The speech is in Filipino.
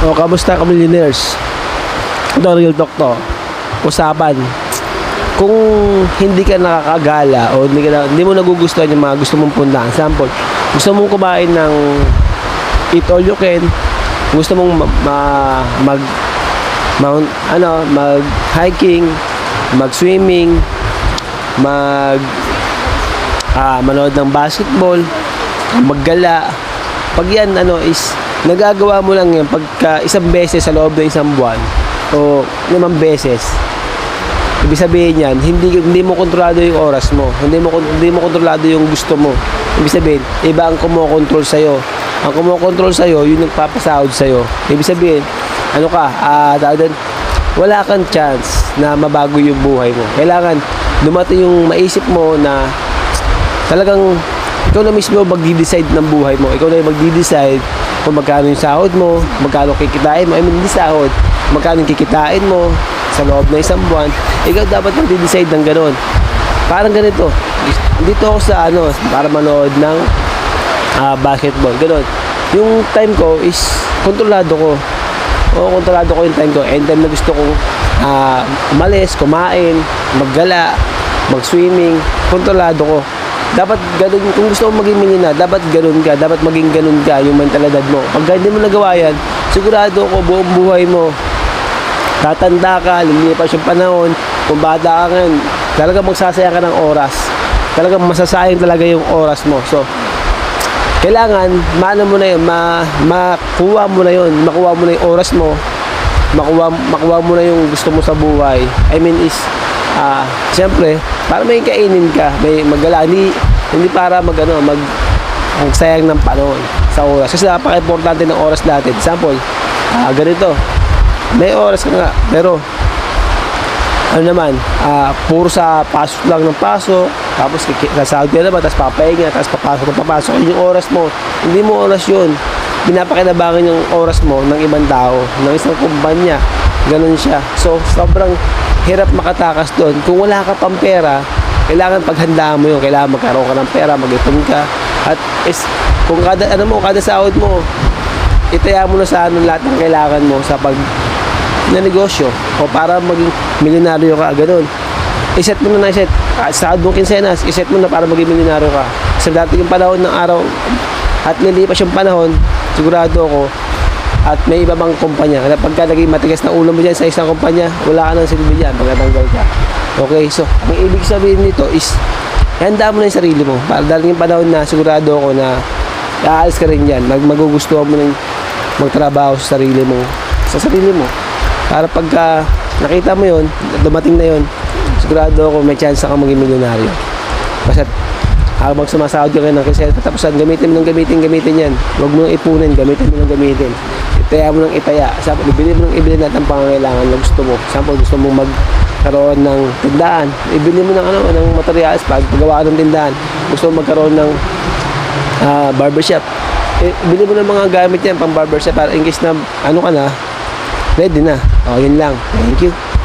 O, kamusta ka millionaires? Ito, real talk to. Usapan. Kung hindi ka nakakagala o hindi, ka hindi mo nagugustuhan yung mga gusto mong puntahan. Example, gusto mong kumain ng eat all you can, gusto mong ma, ma- mag mount, ano, mag hiking, mag swimming, mag ah, manood ng basketball, maggala. Pag yan ano is nagagawa mo lang yan pagka isang beses sa loob ng isang buwan o limang beses. Ibig sabihin yan, hindi hindi mo kontrolado yung oras mo. Hindi mo hindi mo kontrolado yung gusto mo. Ibig sabihin, iba ang kumokontrol sa Ang kumokontrol sa yun nagpapasahod sa Ibig sabihin, ano ka, ah, doon, wala kang chance na mabago yung buhay mo. Kailangan dumating yung maisip mo na talagang ikaw na mismo magdi-decide ng buhay mo. Ikaw na yung magdi-decide kung magkano yung sahod mo, magkano kikitain mo. I mean, hindi sahod. Magkano kikitain mo sa loob ng isang buwan. Ikaw dapat magdi-decide ng ganun. Parang ganito. Dito ako sa ano, para manood ng ah, basketball. Ganun. Yung time ko is kontrolado ko. Oo, kontrolado ko yung time ko. And time na gusto kong ah, umalis, kumain, maggala, mag-swimming, kontrolado ko. Dapat ganun, kung gusto mo maging millionaire, dapat ganun ka, dapat maging ganun ka, yung mentalidad mo. Pag hindi mo nagawa yan, sigurado ko buong buhay mo, tatanda ka, lumilipas yung panahon, kung bata ka ngayon, talaga magsasayang ka ng oras. Talaga masasayang talaga yung oras mo. So, kailangan, maano mo na yun, ma, makuha mo na yun, makuha mo na yung oras mo, makuha, makuha mo na yung gusto mo sa buhay. I mean is, ah, siyempre, para may kainin ka, may magala, hindi, hindi para mag, ano, mag, ang ng panahon sa oras. Kasi napaka-importante ng oras natin. Example, ah, ganito, may oras ka nga, pero ano naman, ah, puro sa pasok lang ng pasok, tapos sasahod ka naman, tapos papahinga, tapos papasok na papasok, yun yung oras mo. Hindi mo oras yun. Pinapakinabangan yung oras mo ng ibang tao, ng isang kumpanya. Ganun siya. So, sobrang hirap makatakas doon. Kung wala ka pang pera, kailangan paghandaan mo yun. Kailangan magkaroon ka ng pera, mag-ipon ka. At is, kung kada, ano mo, kada sahod mo, itaya mo na sa ano lahat ng kailangan mo sa pag na negosyo o para maging milyonaryo ka, ganun. Iset mo na na iset. Ah, Sa mong kinsenas, iset mo na para maging milyonaryo ka. Sa dati yung panahon ng araw at nilipas yung panahon, sigurado ako at may iba bang kumpanya. Kaya pagka naging matigas na ulo mo dyan sa isang kumpanya, wala ka ng silbi dyan pagkatanggal ka. Okay, so ang ibig sabihin nito is handa mo na yung sarili mo. Para dahil yung panahon na sigurado ako na aalis ka rin yan. Mag magugustuhan mo ng magtrabaho sa sarili mo. Sa sarili mo. Para pagka nakita mo yon dumating na yon sigurado ako may chance ka maging milyonaryo. Basta habang sumasahod ka ng kisel, katapusan, gamitin mo ng gamitin, gamitin yan. Huwag mo ipunin, gamitin mo ng gamitin. Itaya mo ng itaya. Sabi, ibili mo ng ibili natin ang pangangailangan na gusto mo. Sample, gusto mo magkaroon ng tindahan. Ibili mo ng ano, ng materials pag paggawa ng tindahan. Gusto mo magkaroon ng ah, barbershop. Eh, bili mo ng mga gamit yan pang barbershop para in case na ano ka na, ready na. O, yun lang. Thank you.